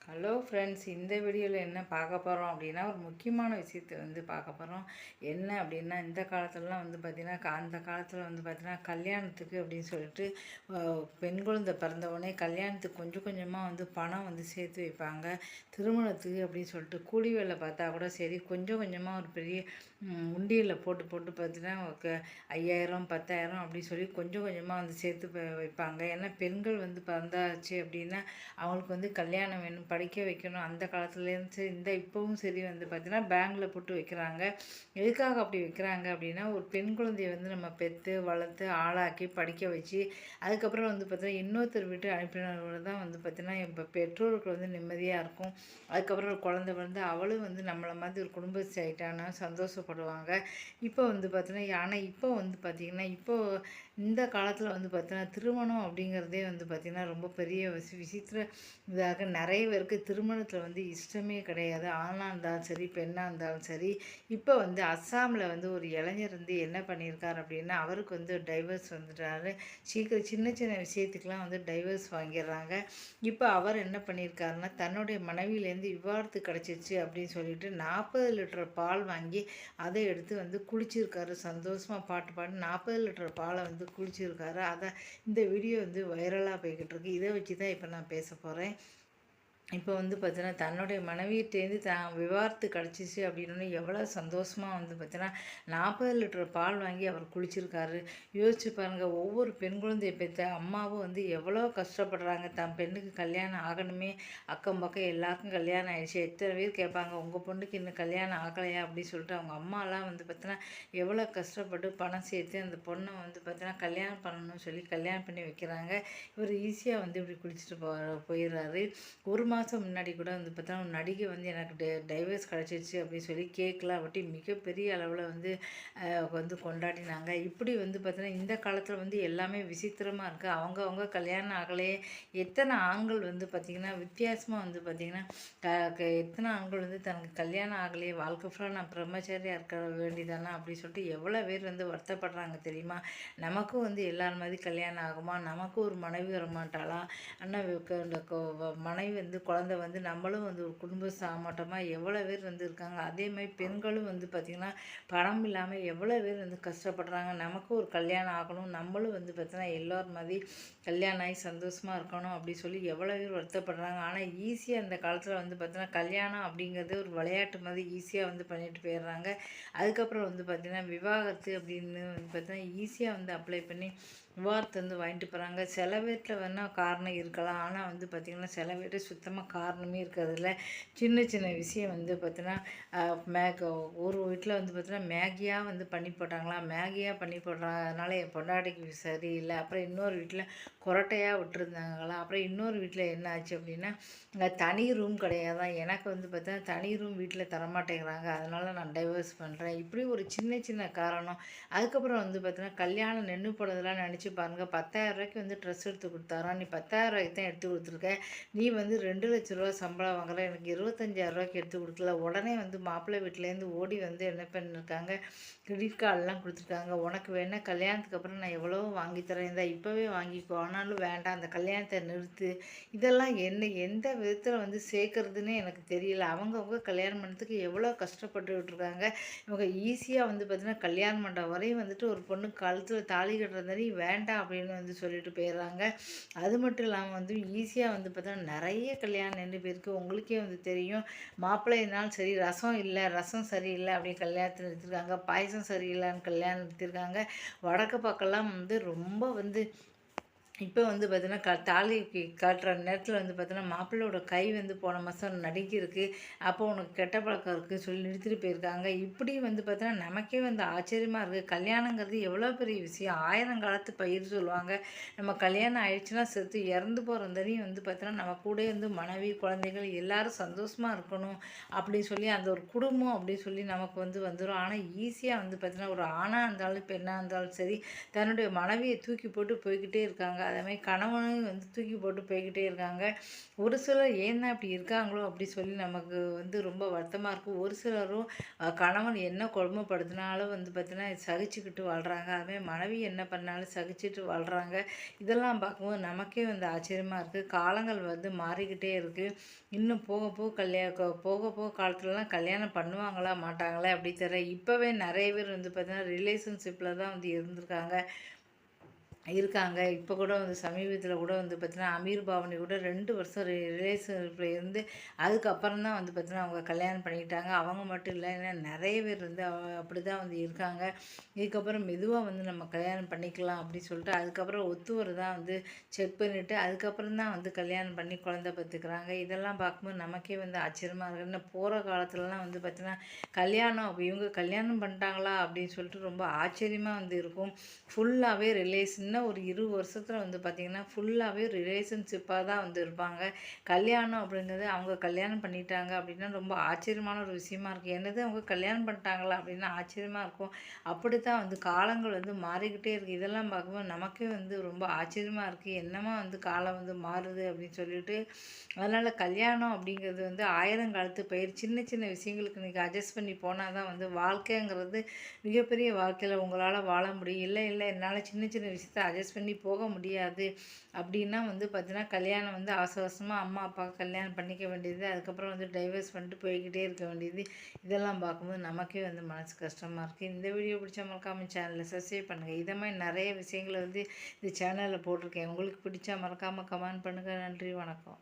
Hello friends இந்த வீடியோவில் என்ன பார்க்க போகிறோம் அப்படின்னா ஒரு முக்கியமான விஷயத்தை வந்து பார்க்க போகிறோம் என்ன அப்படின்னா இந்த காலத்துலலாம் வந்து பார்த்திங்கன்னா அந்த காலத்தில் வந்து பார்த்திங்கன்னா கல்யாணத்துக்கு அப்படின்னு சொல்லிட்டு பெண் குழந்தை பிறந்தவுடனே கல்யாணத்துக்கு கொஞ்சம் கொஞ்சமாக வந்து பணம் வந்து சேர்த்து வைப்பாங்க. திருமணத்துக்கு அப்படின்னு சொல்லிட்டு கூலி வேலை பார்த்தா கூட சரி கொஞ்சம் கொஞ்சமாக ஒரு பெரிய உண்டியலில் போட்டு போட்டு பார்த்தீங்கன்னா க- ஐயாயிரம் பத்தாயிரம் அப்படின்னு சொல்லி கொஞ்சம் கொஞ்சமாக வந்து சேர்த்து வைப்பாங்க. ஏன்னா பெண்கள் வந்து பிறந்தாச்சு அப்படின்னா அவங்களுக்கு வந்து கல்யாணம் வேணும் படிக்க வைக்கணும். அந்த காலத்துலேருந்து சரி இந்த இப்போவும் சரி வந்து பார்த்திங்கன்னா பேங்கில் போட்டு வைக்கிறாங்க. எதுக்காக அப்படி வைக்கிறாங்க அப்படின்னா ஒரு பெண் குழந்தைய வந்து நம்ம பெற்று வளர்த்து ஆளாக்கி படிக்க வச்சு அதுக்கப்புறம் வந்து பார்த்திங்கன்னா இன்னொருத்தர் வீட்டு அனுப்பினவங்க தான் வந்து பார்த்தீங்கன்னா இப்போ பெற்றோருக்கு வந்து நிம்மதியாக இருக்கும். அதுக்கப்புறம் ஒரு குழந்தை வந்து அவளும் வந்து நம்மளை மாதிரி ஒரு குடும்ப சைட்டான சந்தோஷப்படுவாங்க. இப்போ வந்து பார்த்திங்கன்னா ஆனால் இப்போ வந்து பார்த்திங்கன்னா இப்போ இந்த காலத்தில் வந்து பார்த்தீங்கன்னா திருமணம் அப்படிங்கிறதே வந்து பார்த்திங்கன்னா ரொம்ப பெரிய விசி விசித்திர இதாக நிறைய பேருக்கு திருமணத்தில் வந்து இஷ்டமே கிடையாது. ஆணாக இருந்தாலும் சரி பெண்ணாக இருந்தாலும் சரி. இப்போ வந்து அஸ்ஸாமில் வந்து ஒரு இளைஞர் வந்து என்ன பண்ணியிருக்கார் அப்படின்னா அவருக்கு வந்து டைவர்ஸ் வந்துட்டாரு. சீக்கிரம் சின்ன சின்ன விஷயத்துக்கெலாம் வந்து டைவர்ஸ் வாங்கிடுறாங்க. இப்போ அவர் என்ன பண்ணியிருக்காருன்னா தன்னுடைய மனைவியிலேருந்து விவாகரத்து கிடச்சிருச்சு அப்படின்னு சொல்லிட்டு நாற்பது லிட்டர் பால் வாங்கி அதை எடுத்து வந்து குளிச்சிருக்காரு. சந்தோஷமாக பாட்டு பாடி நாற்பது லிட்டர் பாலை வந்து குளிச்சிருக்காரு. அதை இந்த வீடியோ வந்து வைரலாக போய்கிட்டு இருக்கு. இதை வச்சு தான் இப்போ நான் பேச போகிறேன் இப்போ வந்து பார்த்தீங்கன்னா தன்னுடைய மனைவியிட்டேருந்து தான் விவாகரத்து கிடச்சிச்சு அப்படின்னு எவ்வளோ சந்தோஷமாக வந்து பார்த்தீங்கன்னா நாற்பது லிட்டர் பால் வாங்கி அவர் குளிச்சிருக்காரு. யோசிச்சு பாருங்கள் ஒவ்வொரு பெண் குழந்தையை பெற்ற அம்மாவும் வந்து எவ்வளோ கஷ்டப்படுறாங்க. தன் பெண்ணுக்கு கல்யாணம் ஆகணுமே அக்கம் பக்கம் எல்லாருக்கும் கல்யாணம் ஆயிடுச்சு. எத்தனை பேர் கேட்பாங்க உங்கள் பொண்ணுக்கு இன்னும் கல்யாணம் ஆகலையா? அப்படின்னு சொல்லிட்டு அவங்க அம்மாலாம் வந்து பார்த்தீங்கன்னா எவ்வளோ கஷ்டப்பட்டு பணம் சேர்த்து அந்த பொண்ணை வந்து பார்த்தீங்கன்னா கல்யாணம் பண்ணணும்னு சொல்லி கல்யாணம் பண்ணி வைக்கிறாங்க. இவர் ஈஸியாக வந்து இப்படி குளிச்சுட்டு போ போயிடுறாரு. ஒரு மாதம் மாதம் முன்னாடி கூட வந்து பார்த்தோன்னா நடிகை வந்து எனக்கு டி டைவர்ஸ் கிடச்சிருச்சு அப்படின்னு சொல்லி கேக்கெலாம் வட்டி மிகப்பெரிய அளவில் வந்து வந்து கொண்டாடினாங்க. இப்படி வந்து பார்த்தோன்னா இந்த காலத்தில் வந்து எல்லாமே விசித்திரமாக இருக்குது அவங்கவுங்க கல்யாணம் ஆகலையே எத்தனை ஆண்கள் வந்து பார்த்திங்கன்னா வித்தியாசமாக வந்து பார்த்திங்கன்னா க எத்தனை ஆண்கள் வந்து தனக்கு கல்யாணம் ஆகலையே வாழ்க்கை ஃபுல்லாக நான் பிரம்மச்சாரியாக இருக்க வேண்டியதானே அப்படின்னு சொல்லிட்டு எவ்வளோ பேர் வந்து வருத்தப்படுறாங்க தெரியுமா? நமக்கும் வந்து எல்லார் மாதிரி கல்யாணம் ஆகுமா? நமக்கும் ஒரு மனைவி வர மாட்டாளா அண்ணா வ- மனைவி வந்து குழந்த வந்து நம்மளும் வந்து ஒரு குடும்ப சாமாட்டமாக எவ்வளோ பேர் வந்து இருக்காங்க. அதே மாதிரி பெண்களும் வந்து பார்த்திங்கன்னா பணம் இல்லாமல் எவ்வளோ பேர் வந்து கஷ்டப்படுறாங்க. நமக்கும் ஒரு கல்யாணம் ஆகணும். நம்மளும் வந்து பார்த்திங்கன்னா எல்லோரும் மாதிரி கல்யாணம் ஆகி சந்தோஷமாக இருக்கணும் அப்படி சொல்லி எவ்வளோ பேர் வருத்தப்படுறாங்க. ஆனால் ஈஸியாக அந்த காலத்தில் வந்து பார்த்திங்கன்னா கல்யாணம் அப்படிங்கிறது ஒரு விளையாட்டு மாதிரி ஈஸியாக வந்து பண்ணிட்டு போயிடுறாங்க. அதுக்கப்புறம் வந்து பார்த்திங்கன்னா விவாகரத்து அப்படின்னு வந்து பார்த்திங்கன்னா ஈஸியாக வந்து அப்ளை பண்ணி விவாகரத்து வந்து வாங்கிட்டு போகிறாங்க சில வீட்டில் வேணால் காரணம் இருக்கலாம். ஆனால் வந்து பார்த்திங்கன்னா சில வீட்டில் சுத்தமாக காரணமே இருக்கிறதில்ல சின்ன சின்ன விஷயம் வந்து பார்த்தீங்கன்னா மேக் ஒரு வீட்டில் வந்து பார்த்தீங்கன்னா மேகியாக வந்து பண்ணி போட்டாங்களா? மேகியாக பண்ணி போடுறாங்க அதனால் என் பொண்டாட்டிக்கு சரியில்லை. அப்புறம் இன்னொரு வீட்டில் கொரட்டையாக விட்டுருந்தாங்களா? அப்புறம் இன்னொரு வீட்டில் என்ன ஆச்சு அப்படின்னா தனி ரூம் கிடையாது? எனக்கு வந்து பார்த்தீங்கன்னா தனி ரூம் வீட்டில் தரமாட்டேங்கிறாங்க. அதனால் நான் டைவர்ஸ் பண்ணுறேன் இப்படி ஒரு சின்ன சின்ன காரணம். அதுக்கப்புறம் வந்து பார்த்தீங்கன்னா கல்யாணம் நின்று போனதெல்லாம் நினச்சி பாருங்கள் பத்தாயிரரூபாய்க்கு வந்து ட்ரெஸ் எடுத்து கொடுத்தாரா நீ பத்தாயிரம் ரூபாய்க்கு தான் எடுத்து கொடுத்துருக்க. நீ வந்து ரெண்டு லட்ச ரூபா சம்பளம் வாங்குற. எனக்கு இருபத்தஞ்சாயிரம் ரூபாய்க்கு எடுத்து கொடுக்கல. உடனே வந்து மாப்பிள்ளை வீட்டிலேருந்து ஓடி வந்து என்ன பண்ணிருக்காங்க? கிரெடிட் கார்டெலாம் கொடுத்துருக்காங்க. உனக்கு வேணால் கல்யாணத்துக்கு அப்புறம் நான் எவ்வளோ வாங்கி தரேன். இந்த இப்போவே வாங்கிக்கோ. ஆனாலும் வேண்டாம். அந்த கல்யாணத்தை நிறுத்து. இதெல்லாம் என்ன எந்த விதத்தில் வந்து சேர்க்கறதுன்னே எனக்கு தெரியல. அவங்கவுங்க கல்யாணம் பண்ணுறதுக்கு எவ்வளோ கஷ்டப்பட்டுக்கிட்டு இருக்காங்க இவங்க ஈஸியாக வந்து பார்த்தீங்கன்னா கல்யாணம் பண்ணுற வரையும் வந்துட்டு ஒரு பொண்ணு கழுத்தில் தாலி கட்டுறதாரி வேண்டாம் அப்படின்னு வந்து சொல்லிட்டு போயிடுறாங்க. அது மட்டும் இல்லாமல் வந்து ஈஸியாக வந்து பார்த்தோன்னா நிறைய கல்யாணம் நின்று பேருக்கு உங்களுக்கே வந்து தெரியும். மாப்பிள்ளைனாலும் சரி ரசம் இல்லை ரசம் சரியில்லை அப்படின்னு கல்யாணத்தில் நிறுத்திருக்காங்க. பாயசம் சரியில்லைன்னு கல்யாணம் நிறுத்திருக்காங்க. வடக்கு பக்கம்லாம் வந்து ரொம்ப வந்து இப்போ வந்து பார்த்தீங்கன்னா க தாலிக்கு கி- காட்டுற நேரத்தில் வந்து பார்த்தீங்கன்னா மாப்பிள்ளையோட கை வந்து போன மாதம் நடுக்கியிருக்கு அப்போ உனக்கு கெட்ட பழக்கம் இருக்குது சொல்லி நிறுத்திட்டு போயிருக்காங்க. இப்படி வந்து பார்த்தீங்கன்னா நமக்கே வந்து ஆச்சரியமாக இருக்குது கல்யாணங்கிறது எவ்வளோ பெரிய விஷயம். ஆயிரம் காலத்து பயிர் சொல்லுவாங்க. நம்ம கல்யாணம் ஆயிடுச்சுன்னா செத்து இறந்து போகிற வரையும் வந்து பார்த்தீங்கன்னா நம்ம கூட இருந்து மனைவி குழந்தைகள் எல்லாரும் சந்தோஷமாக இருக்கணும் அப்படின்னு சொல்லி அந்த ஒரு குடும்பம் அப்படின்னு சொல்லி நமக்கு வந்து வந்துடும் ஆனால் ஈஸியாக வந்து பார்த்தீங்கன்னா ஒரு ஆணாக இருந்தாலும் பெண்ணாக இருந்தாலும் சரி தன்னுடைய மனைவியை தூக்கி போட்டு போய்கிட்டே இருக்காங்க. அதேமாதிரி கணவனையும் வந்து தூக்கி போட்டு போய்கிட்டே இருக்காங்க. ஒரு சிலர் ஏன் தான் இப்படி இருக்காங்களோ அப்படி சொல்லி நமக்கு வந்து ரொம்ப வருத்தமாக இருக்கும். ஒரு சிலரும் கணவன் என்ன கொடுமைப்படுத்தினாலும் வந்து பார்த்திங்கன்னா சகிச்சுக்கிட்டு வாழ்கிறாங்க அதுமாதிரி மனைவி என்ன பண்ணாலும் சகிச்சுட்டு வாழ்கிறாங்க இதெல்லாம் பார்க்கும்போது நமக்கே வந்து ஆச்சரியமாக இருக்குது காலங்கள் வந்து மாறிக்கிட்டே இருக்குது இன்னும் போக போக கல்யாணம் போக போக காலத்துலலாம் கல்யாணம் பண்ணுவாங்களா மாட்டாங்களா அப்படி தெரியல. இப்போவே நிறைய பேர் வந்து பார்த்திங்கன்னா ரிலேஷன்ஷிப்பில் தான் வந்து இருந்திருக்காங்க. இருக்காங்க. இப்போ கூட வந்து சமீபத்தில் கூட வந்து பார்த்தீங்கன்னா அமீர் பாவனி கூட ரெண்டு வருஷம் ரிலேஷன்ஷிப்பில் இருந்து அதுக்கப்புறம் தான் வந்து பார்த்தீங்கன்னா அவங்க கல்யாணம் பண்ணிக்கிட்டாங்க. அவங்க மட்டும் இல்லை ஏன்னா நிறைய பேர் வந்து அப்படி தான் வந்து இருக்காங்க. இதுக்கப்புறம் மெதுவாக வந்து நம்ம கல்யாணம் பண்ணிக்கலாம் அப்படின்னு சொல்லிட்டு அதுக்கப்புறம் ஒத்து தான் வந்து செக் பண்ணிவிட்டு அதுக்கப்புறம் தான் வந்து கல்யாணம் பண்ணி குழந்தை பார்த்துக்கிறாங்க இதெல்லாம் பார்க்கும்போது நமக்கே வந்து ஆச்சரியமாக இருக்குது இன்னும் போகிற காலத்துலலாம் வந்து பார்த்திங்கன்னா கல்யாணம் இவங்க கல்யாணம் பண்ணிட்டாங்களா அப்படின்னு சொல்லிட்டு ரொம்ப ஆச்சரியமாக வந்து இருக்கும். ஃபுல்லாகவே ரிலேஷன் இன்னும் ஒரு இரு வருஷத்தில் வந்து பார்த்திங்கன்னா ஃபுல்லாகவே ரிலேஷன்ஷிப்பாக தான் வந்து இருப்பாங்க. கல்யாணம் அப்படிங்கிறது அவங்க கல்யாணம் பண்ணிட்டாங்க அப்படின்னா ரொம்ப ஆச்சரியமான ஒரு விஷயமா இருக்குது என்னது அவங்க கல்யாணம் பண்ணிட்டாங்களா அப்படின்னா ஆச்சரியமாக இருக்கும். அப்படி தான் வந்து காலங்கள் வந்து மாறிக்கிட்டே இருக்குது இதெல்லாம் பார்க்கும்போது நமக்கே வந்து ரொம்ப ஆச்சரியமாக இருக்குது என்னமா வந்து காலம் வந்து மாறுது அப்படின்னு சொல்லிட்டு. அதனால் கல்யாணம் அப்படிங்கிறது வந்து ஆயிரம் காலத்து பயிர். சின்ன சின்ன விஷயங்களுக்கு நீங்கள் அட்ஜஸ்ட் பண்ணி போனால் தான் வந்து வாழ்க்கைங்கிறது மிகப்பெரிய வாழ்க்கையில் உங்களால் வாழ முடியும். இல்லை இல்லை என்னால் சின்ன சின்ன விஷயத்த அட்ஜஸ்ட் பண்ணி போக முடியாது. அப்படின்னா வந்து பார்த்தீங்கன்னா கல்யாணம் வந்து அவசர அவசரமாக அம்மா அப்பா கல்யாணம் பண்ணிக்க வேண்டியது அதுக்கப்புறம் வந்து டைவர்ஸ் பண்ணிட்டு போய்கிட்டே இருக்க வேண்டியது. இதெல்லாம் பார்க்கும்போது நமக்கே வந்து மனசு கஷ்டமாக இருக்குது இந்த வீடியோ பிடிச்ச மறக்காமல் சேனலில் சப்ஸ்கிரைப் பண்ணுங்கள் இதை மாதிரி நிறைய விஷயங்களை வந்து இந்த சேனலில் போட்டிருக்கேன். உங்களுக்கு பிடிச்சா மறக்காமல் கமெண்ட் பண்ணுங்கள் நன்றி வணக்கம்.